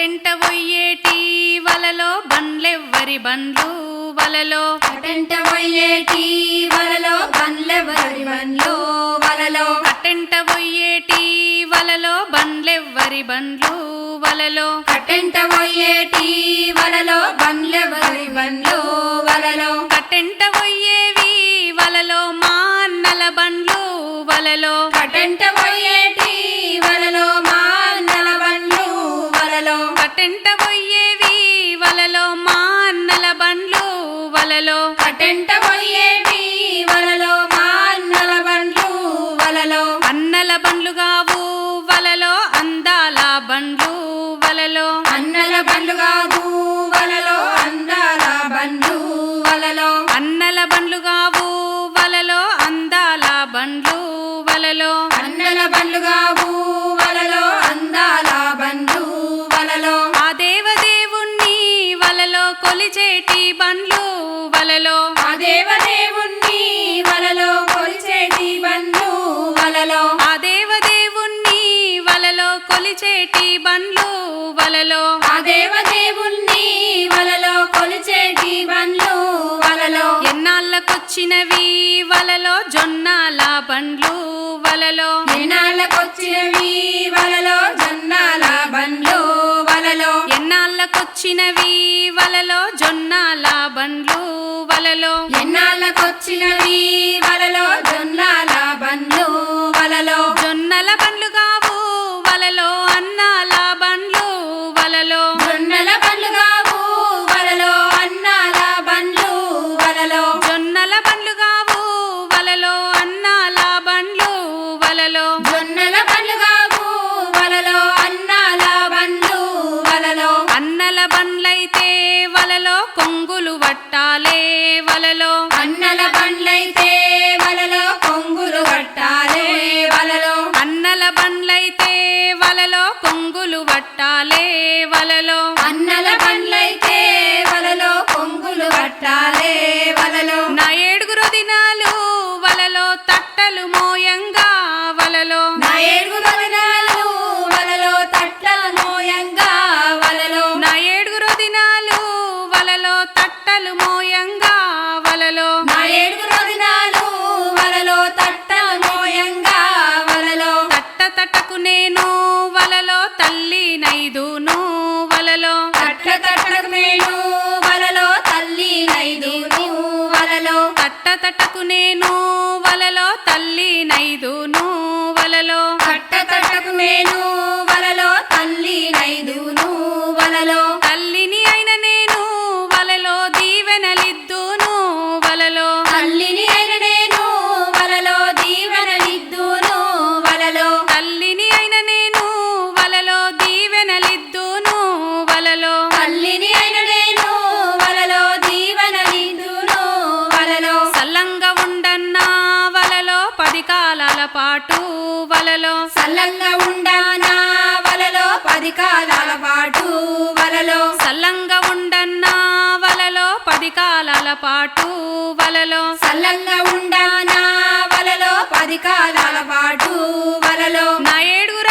అటెంట ఒయ్యేటి వలలో బండ్లెవ్వరి బండ్లు వలలో. అటెంట ఒయ్యేటి వలలో బండ్లెవ్వరి బండ్లు వలలో. అటెంట ఒయ్యేటి వలలో బండ్లెవ్వరి బండ్లు వలలో. అటెంట ఒయ్యేటి వలలో బండ్లెవ్వరి బండ్లు వలలో. అన్నల బండ్లుగా వచ్చినవి వలలో జొన్నాల బండ్లు వలలో. ఎన్నాళ్ళకొచ్చినవి వలలో జొన్నాల బండ్లు వలలో. జొన్నల బండ్లు కావు వలలో అన్నా వలలో. నా ఏడుగురు దినాలు వలలో తట్టలు మోయంగా వలలో. నా ఏడుగురు తట్టకు నేను వలలో తల్లి నైదును వలలో కట్టకట్టకు నేను వలలో సల్లంగా ఉండనా వలలో పది కాలాల పాటు వలలో సల్లంగా ఉండన్నా వలలో పది కాలాల పాటు వలలో సల్లంగా ఉండనా వలలో పది కాలాల పాటు వలలో నా ఏడుగురు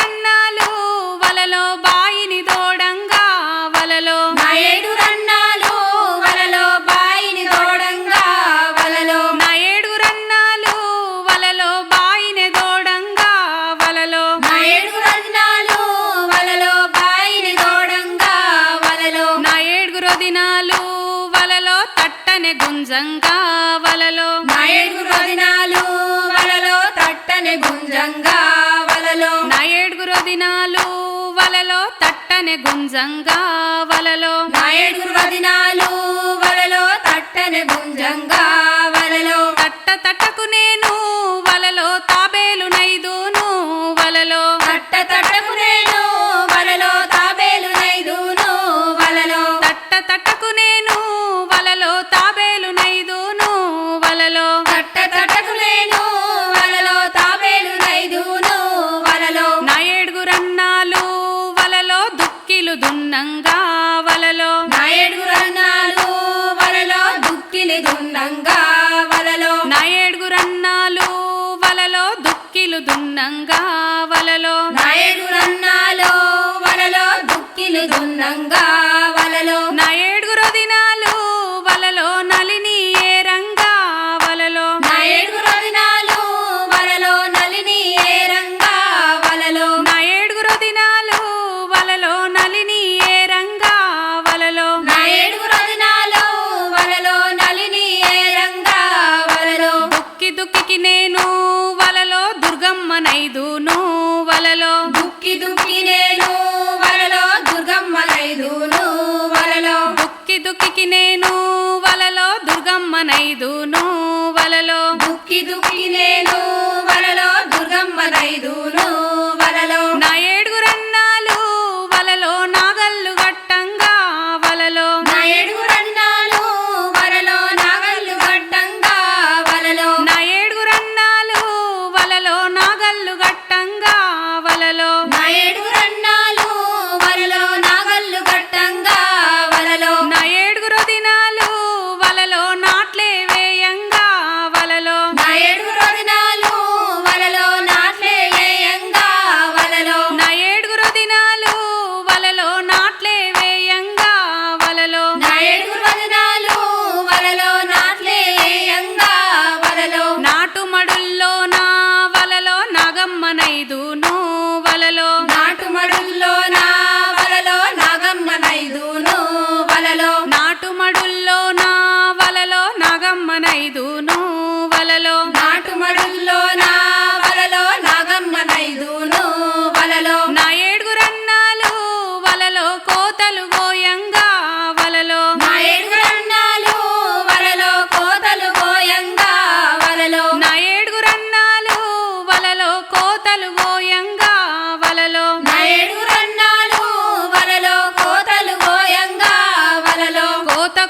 తట్టనె గుంజంగా వలలో. నాయడుగురు వదినాలు వలలో తట్టనె గుంజంగా వలలో. తట్ట తట్టకునే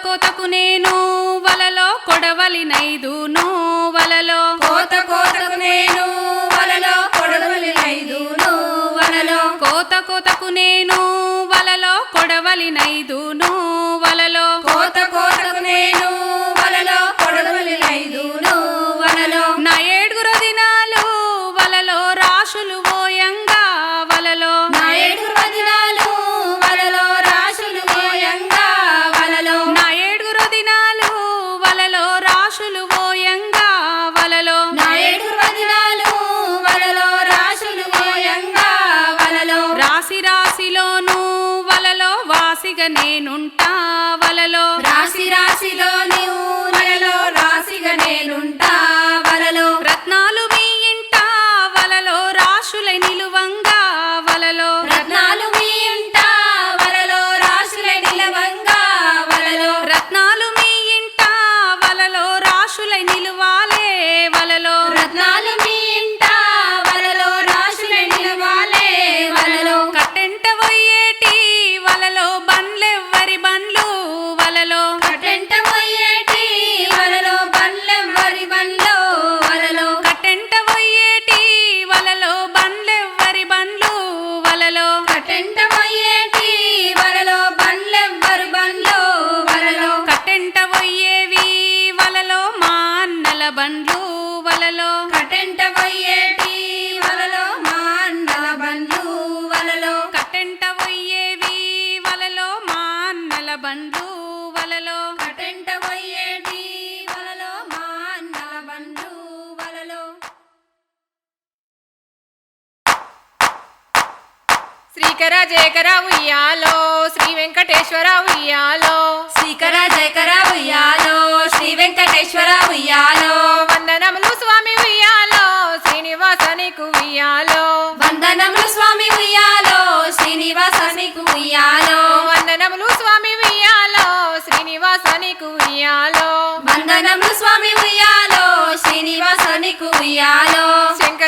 కోతకు నేను వలలో కొడవలి నైదును వలలో. కోత కోతకు నేను వలలో కొడవలి నైదును వలలో. కోత కోతకు నేను వలలో కొడవలి నైదు నేనుండ బండ్లు వలలో కటెంట పోయేటి వలలో మా అన్నల బండ్లు వలలో. శ్రీకర జయకర ఉయ్యాలో శ్రీ వెంకటేశ్వర ఉయ్యాలో శ్రీకర జయకర ఉయ్యాలో శ్రీ వెంకటేశ్వర ఉయ్యాలో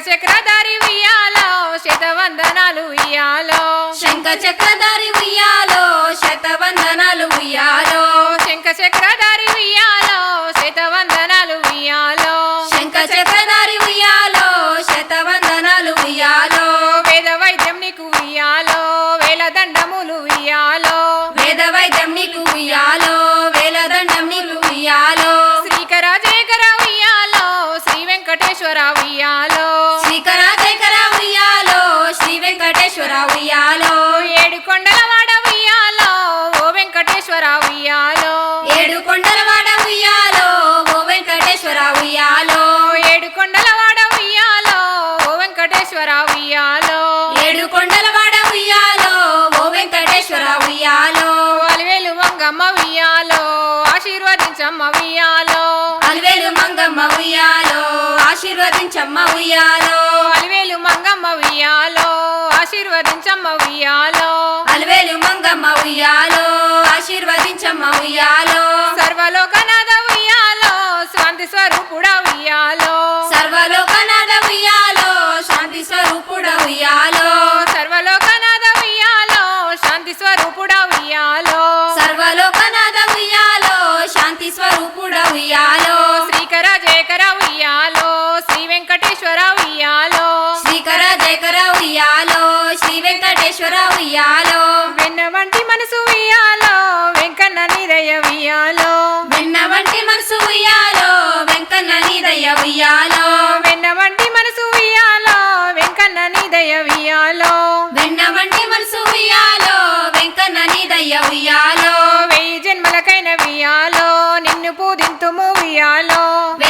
secretário e రాజమ్మ ఉయ్యాలో. అలివేలు మంగమ్మ ఉయ్యాలో ఆశీర్వదించమ్మ ఉయ్యాలో. అలివేలు మంగమ్మ ఉయ్యాలో ఆశీర్వదించమ్మ ఉయ్యాలో. అలివేలు మంగమ్మ ఉయ్యాలో ఆశీర్వదించమ్మ ఉయ్యాలో.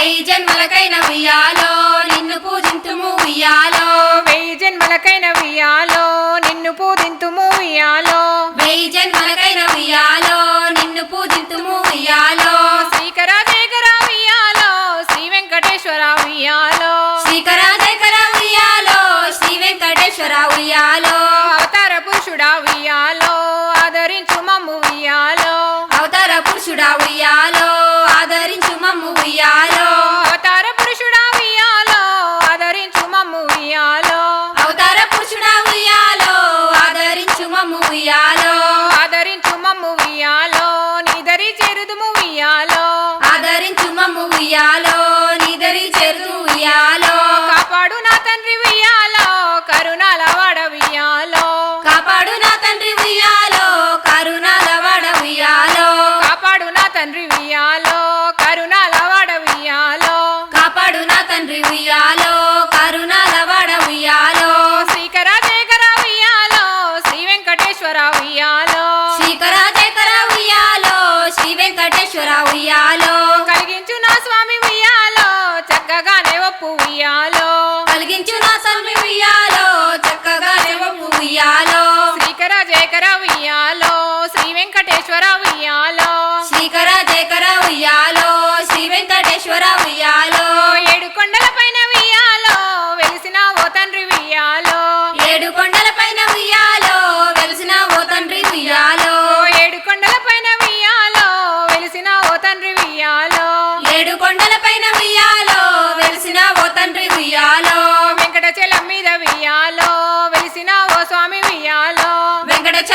జన్మలకైన ఉయ్యాలో నిన్ను పూజింతుము ఉయ్యాలో. લો કારુણ્ય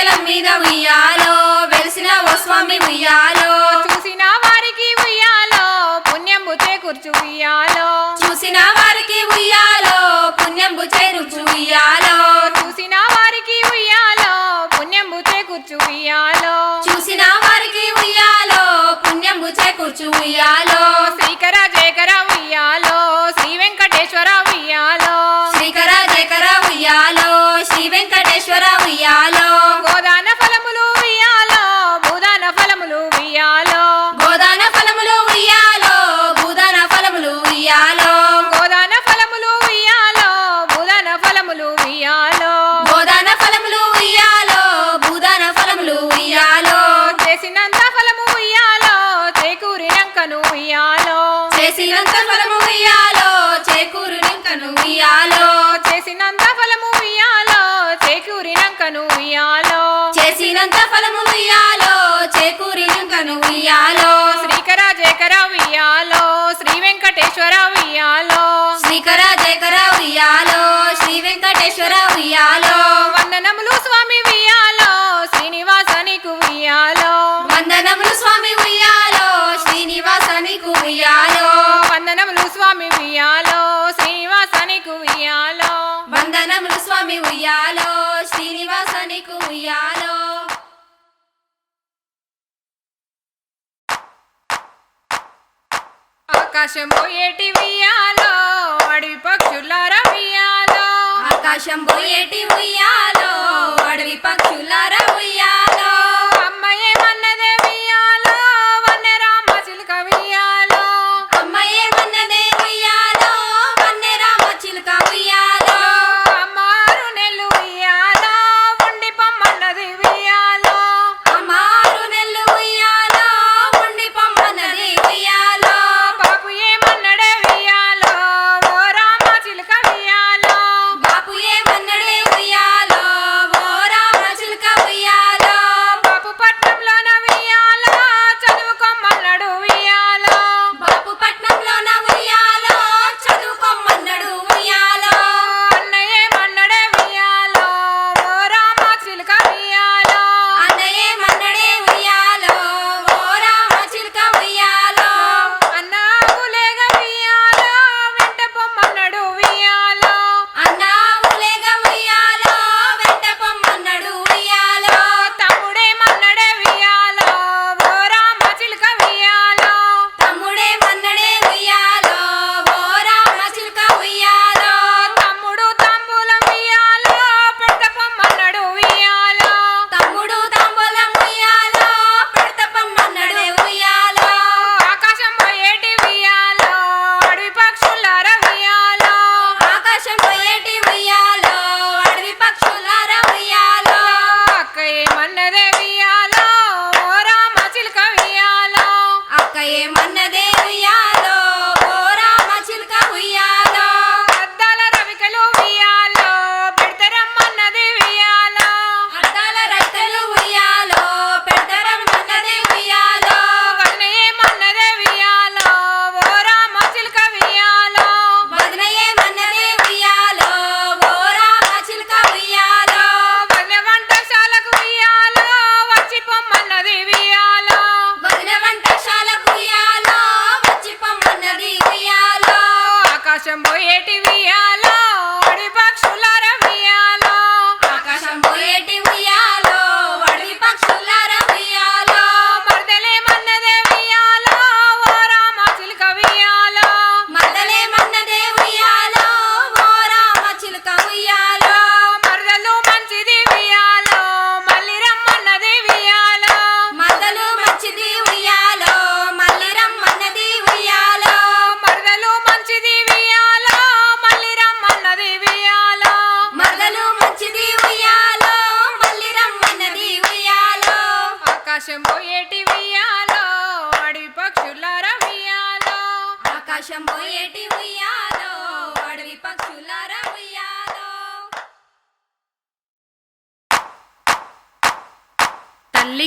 ఉయ్యాల మీద ఉయ్యాలో వెలిసిన ఓ స్వామి ఉయ్యాలో. చూసిన వారికి ఉయ్యాలో పుణ్యం బుచే కూర్చు ఉయ్యాలో. చూసిన వారికి ఉయ్యాలో పుణ్యం బుచే రుచు ఉయ్యాలో. చూసిన వారికి ఉయ్యాలో పుణ్యం బుచే కూర్చు ఉయ్యాలో. చూసిన వారికి ఉయ్యాలో పుణ్యం బుచే కూర్చు ఉయ్యాలో. ఉయ్యాలో. చేసినంత ఫలము ఉయ్యాలో చేకూరినంకను ఉయ్యాలో. చేసినంత ఫలము ఉయ్యాలో చేకూరినంకను ఉయ్యాలో. చేసినంత ఫలము ఉయ్యాలో చేకూరినంకను ఉయ్యాలో. శ్రీకర జయకర ఉయ్యాలో శ్రీ వెంకటేశ్వర ఉయ్యాలో. శ్రీకర జయకర ఉయ్యాలో శ్రీ వెంకటేశ్వర ఉయ్యాలో. శ్రీనివాసుని ఉయ్యాలో శ్రీనివాసనికి ఉయ్యాలో. ఆకాశం పోయేటి ఉయ్యాలో అడవి పక్షులారా ఉయ్యాలో. ఆకాశం పోయేటి ఉయ్యాలో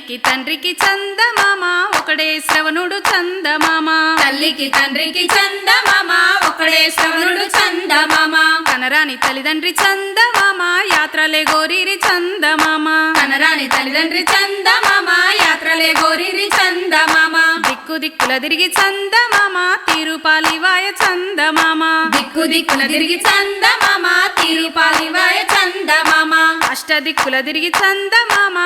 తల్లికి తండ్రికి చందమామ ఒకడే శ్రవణుడు చందమామ. తల్లికి తండ్రికి చందమామ ఒకడే శ్రవణుడు చందమామ. కనరాని తల్లిదండ్రి చందమామ యాత్రలే గోరిరి చందమామ. కనరాని తల్లిదండ్రి చందమామ యాత్రలే గోరిరి చందమామ. దిక్కు దిక్కుల తిరిగి చందమామ తిరుపాలివాయ చందమామ. దిక్కు దిక్కుల తిరిగి చందమామ తిరుపాలివాయ చందమామ. అష్టదిక్కుల తిరిగి చందమామ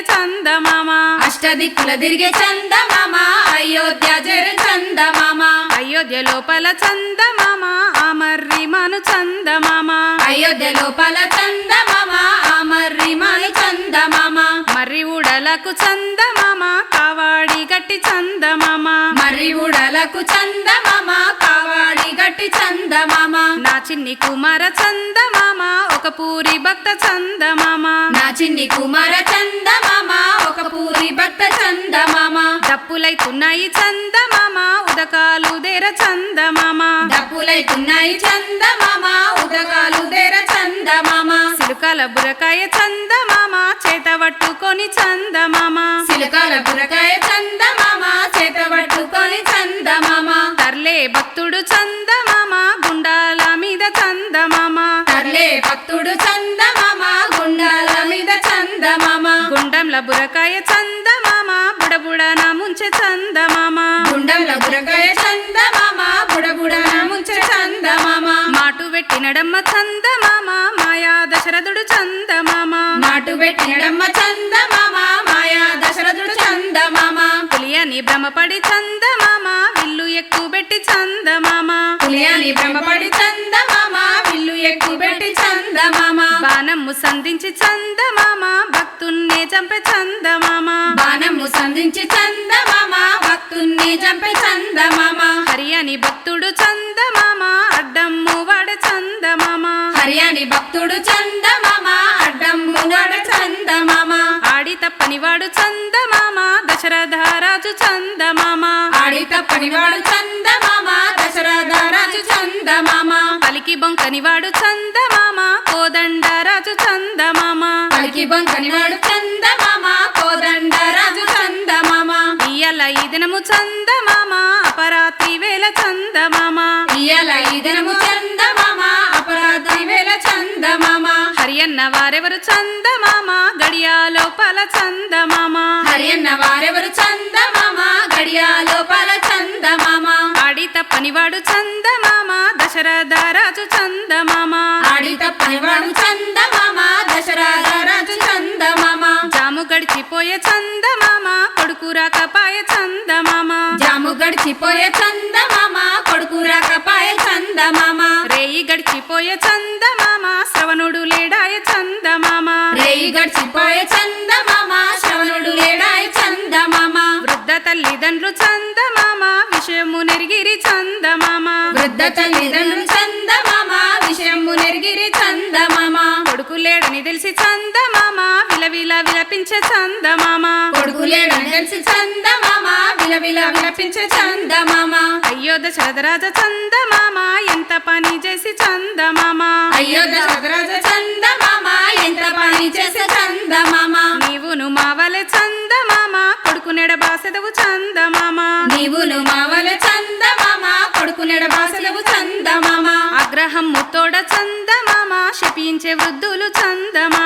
చందమామ. అష్టదిక్కుల తిరిగే చందమామ. అయోధ్య జర చందమామ. అయోధ్య లోపల చందమామ. అమర్రి మను చందమామ. అయోధ్య లోపల చందమామ. అమర్రిమాను చందమామ. మర్రి ఉడలకు చందమామ. కావాడి గట్టి చందమామ. మర్రి ఉడలకు చందమామ. కావాడి గట్టి నా చిన్ని కుమార చందమామ ఒక పూరి భక్త చందమామ. నా చిన్ని కుమార చందమామ ఒక పూరి భక్త చందమామ. డప్పులైతున్నాయి చందమామ ఉదకాలు దేర చందమామ. డప్పులైతున్నాయి చందమామ ఉదగాలు దేర చందమామ. సిలుకల బురకాయ చందమామ చేత పట్టుకొని చందమామ. సిలకాల బురకాయ చందమామ చేత పట్టుకొని చందమామ. తర్లే భక్తుడు చందమామ. బురకాయ చందమామ బుడబుడన ముంచె చందమామ. గుండంల బురకాయ చందమామ బుడబుడ ముంచె చందమామ. మాటు పెట్టినడమ్మ చందమామ మాయా దశరథుడు చందమామ. మాటు పెట్టినడమ్మ చందమామ మాయా దశరథుడు చందమామ. పులియని భ్రమపడి చందమామ విల్లు ఎక్కువ పెట్టి చందమామ. పులియాని బ్రహ్మపడి చందమామ బాణమ్ము సంధించి చందమామ భక్తున్నే చంపే చందమామ. బాణము సంధించి చందమామ భక్తుణ్ణి చంపే చందమామ. హరియని భక్తుడు చందమామ అడ్డమ్ము వాడ చందమామ. హర్యాని భక్తుడు చందమామ అడ్డమ్ము నడ చందమామ. ఆడి తప్పని వాడు చందమామ దశరథరాజు చందమామ. ఆడి తప్పనివాడు చందమామ దశరథ రాజు చందమామ. పలికి బొంకని వాడు చందమామ. బంకనివాడు చందమామ కోదండ రాజు చందమామ. ఇయ్యాల ఈ దినము చందమామ అపరాత్రి వేళ చందమామ. ఇయ్యాల ఈ దినము చందమామ అపరాధి వేల చందమామ. హరియన్న వారెవరు చందమామ గడియా లోపల చందమామ. హరియన్న వారెవరు చందమామ గడియా లోపల చందమామ. ఆడి తప్పని వాడు చందమామ దశరథరాజు చందమామ. ఆడి తప్పనివాడు చందమామ. గడిచిపోయే చందమామ కొడుకు రాకపాయ చందమామ. జాము గడిచిపోయే చందమామ కొడుకు రాకపాయ చందమామ. రేయి గడిచిపోయే చందమామ శ్రవణుడు లేడాయ చందమామ. రేయి గడిచిపోయే చందమామ శ్రవణుడు లేడాయ చందమామ. వృద్ధ తల్లిదండ్రులు చందమామ విషయము నెరిగిరి చందమామ. వృద్ధ తల్లిదండ్రులు చందమామ విషయము నెరిగిరి చందమామ. కొడుకు లేడని తెలిసి చందమామ. విలవిల విలపించే చందమామ. కొడుకు లేడని తెలిసి చందమామ. విలవిల విలపించే చందమామ. అయ్యో దశరథరాజ చందమామ. ఎంత పని చేసి చందమామ. అయ్యో దశరథరాజ చందమామ. ఎంత పని చేసే చందమామ. నీవును మావలె చందమామ. కొడుకు నెడబాసెదవు చందమామ. నీవులు మావల చందమామ. కొడుకు నెడబాసలవు చందమామ. అగ్రహమ్ము తోడ చందమామ. శపించే వృద్ధులు చందమామ.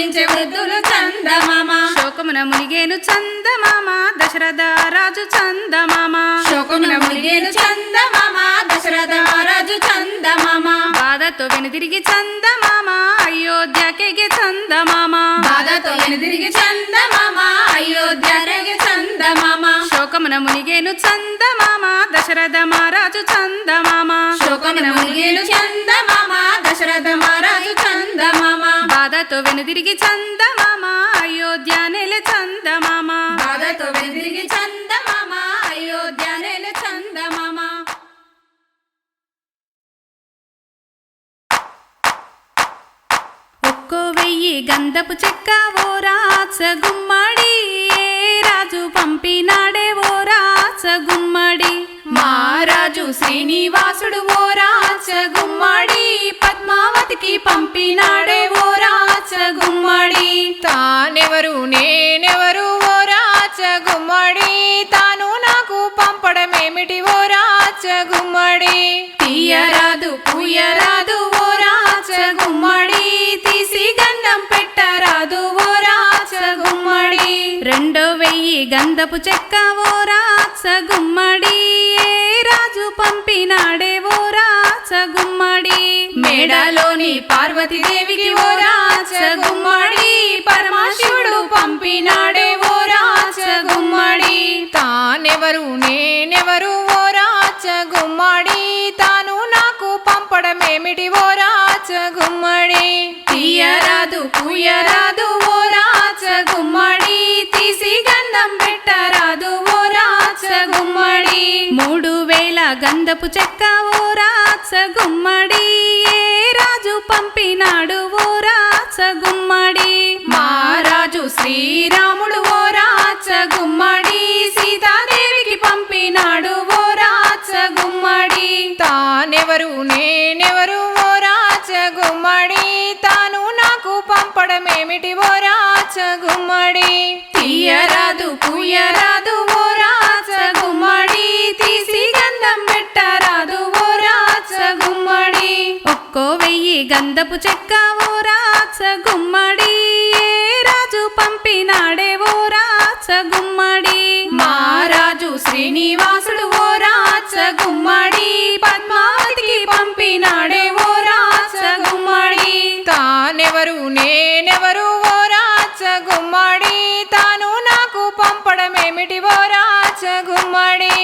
శపించే వృద్ధులు చందమామ. శోకమున మునిగేను చందమామ. దశరథ రాజు చందమామ. శోకమున మునిగేను చందమామ. దశరథ రాజు చందమామ. బాధతో వెనుదిరిగి చందమామ. అయోధ్యకెగే చందమామ. బాధతో ఎనుదిరిగి చందమామ. అయోధ్య రేగే చందమామ. శోకమున మునిగేను చందమామ. దశరథ మహారాజు చందమామ. శోకమున మునిగేను చందమామ. వెనుదిరిగి చందమామ అయోధ్య నెల చందమామ. బాధతో వెనుదిరిగి చందమామ అయోధ్య నేల చందమామ. ఒక్క వెయ్యి గంధపు చెక్క ఓ రాచ గుమ్మడి రాజు పంపినాడే ఓ రాచ గుమ్మడి. మహారాజు శ్రీనివాసుడు ఓ రాచ గుమ్మడి పద్మావతికి పంపినాడే ఓ రాచ గుమ్మడి తానెవరు నేనెవరు? ఓ రాచ గుమ్మడి తాను నాకు పంపడమేమిటి? ఓ రాచ గుమ్మడి తీయరాదు పూయరాదు ఓ రాచ గుమ్మడి తీసి గంధం పెట్టరాదు ఓ రాచ గుమ్మడి రెండో వెయ్యి గంధపు చెక్క ఓ రాచ గుమ్మడి ఏ రాజు పంపినాడే ఓ రాచ గుమ్మడి మేడలోని పార్వతీదేవికి పంపినాడే ఓ రాచ గుమ్మడి. తానెవరు నేనెవరు ఓ రాచ గుమ్మడి. తాను నాకు పంపడమేమిటి ఓ రాచ గుమ్మడి. తీయరాదు పూయరాదు ఓ రాచ గుమ్మడి. తీసి గంధం పెట్టరాదు ఓ రాచ గుమ్మడి. మూడు వేల గంధపు చెక్క ఓ రాచ గుమ్మడి. ఏ రాజు పంపినాడు ఓ శ్రీరాముడు ఓ రాచ గుమ్మడి సీతాదేవికి పంపినాడు ఓ రాచ గుమ్మడి. తానెవరు నేనెవరు ఓ రాచ గుమ్మడి? తాను నాకు పంపడమేమిటి ఓ రాచ గుమ్మడి? తీయరాదు పూయరాదు ఓ రాచ ఈ గంధపు చెక్క ఓ రాచ గుమ్మడి. రాజు పంపినాడే ఓ రాచ గుమ్మడి. మహారాజు శ్రీనివాసుడు ఓ రాచ గుమ్మడి. పద్మావతికి పంపినాడే ఓ రాచ గుమ్మడి. తానెవరు నేనెవరు ఓ రాచ గుమ్మడి. తాను నాకు పంపడమేమిటి ఓ రాచ గుమ్మడి?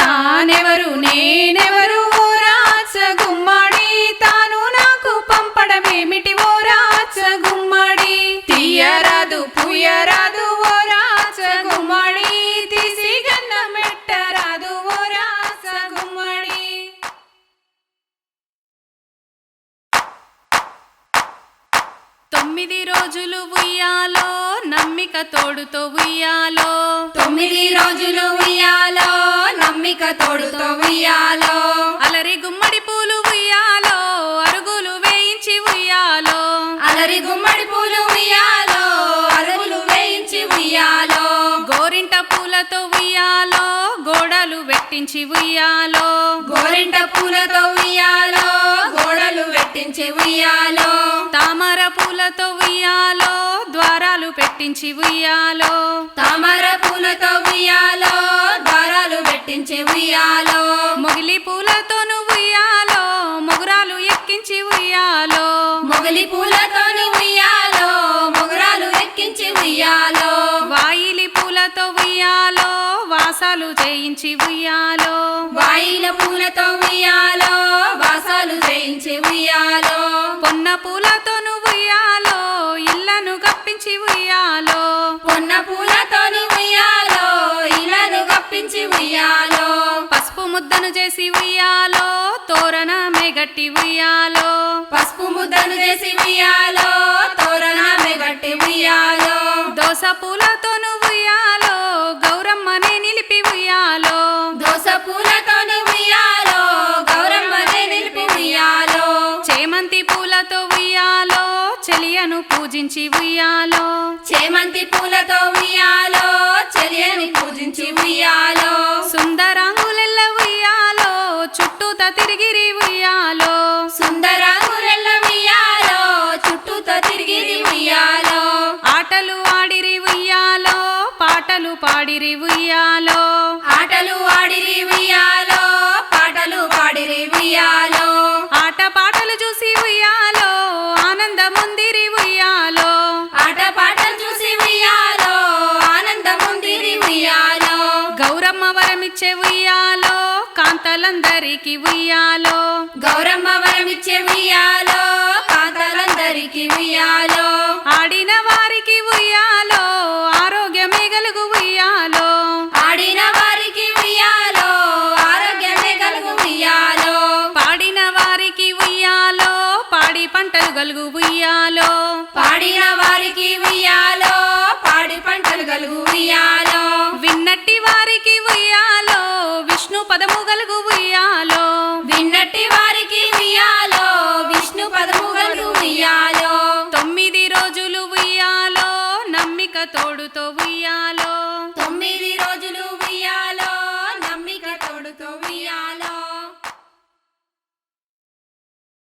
తానెవరు నేనెవరు ఓ రాచ గుమ్మడి. తీసి ఓ రాచ గుమ్మడి. తొమ్మిది రోజులు ఉయ్యాలో నమ్మిక తోడుతో ఉయ్యాలో. తొమ్మిది రోజులు ఉయ్యాలో నమ్మిక తోడుతో ఉయ్యాలో. అలరి గుమ్మడి పూలు ఉయ్యాలో అరుగులు వేయించి ఉయ్యాలో. అలరి గుమ్మడి పూలు ఉయ్యాలో. పూలతో ఉయ్యాలో గోడలు వెట్టించి ఉయ్యాలో. గోరింట పూలతో ఉయ్యాలో గోడలు వెట్టించి ఉయ్యాలో. తామర పూలతో ఉయ్యాలో ద్వారాలు పెట్టించి ఉయ్యాలో. తామర పూలతో ఉయ్యాలో ద్వారాలు పెట్టించి ఉయ్యాలో. మొగిలి పూలతోను ఉయ్యాలో మొగురాలు ఎక్కించి ఉయ్యాలో. మొగలి పూలతోని వాసాలు చేయించి ఉయ్యాలో. వాయిల పూలతో ఉయ్యాలో వాసాలు చేయించి ఉయ్యాలో. పొన్న పూలతోను ఉయ్యాలో ఇళ్ళను కప్పించి ఉయ్యాలో. పొన్న పూలతోని ఉయ్యాలో ఇలను గప్పించి ఉయ్యాలో. పసుపు ముద్దను చేసి ఉయ్యాలో తోరణమే గట్టి ఉయ్యాలో. పసుపు ముద్దను చేసి ఉయ్యాలో తోరణమే గట్టి ఉయ్యాలో. దోస పూలతోను ఉయ్యాలో పూజించి ఉయ్యాలో. చేమంతి పూలతో ఉయ్యాలో చెలియని పూజించి ఉయ్యాలో. సుందరాంగులెల్ల ఉయ్యాలో చుట్టూత తిరిగిరి ఉయ్యాలో. సుందరాంగురెల్ల ఉయ్యాలో చుట్టూతో తిరిగి ఉయ్యాలో. ఆటలు ఆడిరి ఉయ్యాలో పాటలు పాడిరి ఉయ్యాలో. వరమిచ్చే ఉయ్యాలో కాంతలందరికి ఉయ్యాలో. గౌరమ్మ వరమిచ్చే ఉయ్యాలో కాంతలందరికి ఉయ్యాలో. ఆడిన వారికి ఉయ్యాలో ఆరోగ్యమే గలుగు ఉయ్యాలో. ఆడిన వారికి ఉయ్యాలో ఆరోగ్యమే కలుగు ఉయ్యాలో. పాడిన వారికి ఉయ్యాలో పాడి పంటలు గలుగు ఉయ్యాలో. పాడిన వారికి ఉయ్యాలో పాడి పంటలు గలుగు ఉయ్యాలో. విన్నట్టి వారికి ఉయ్యాలో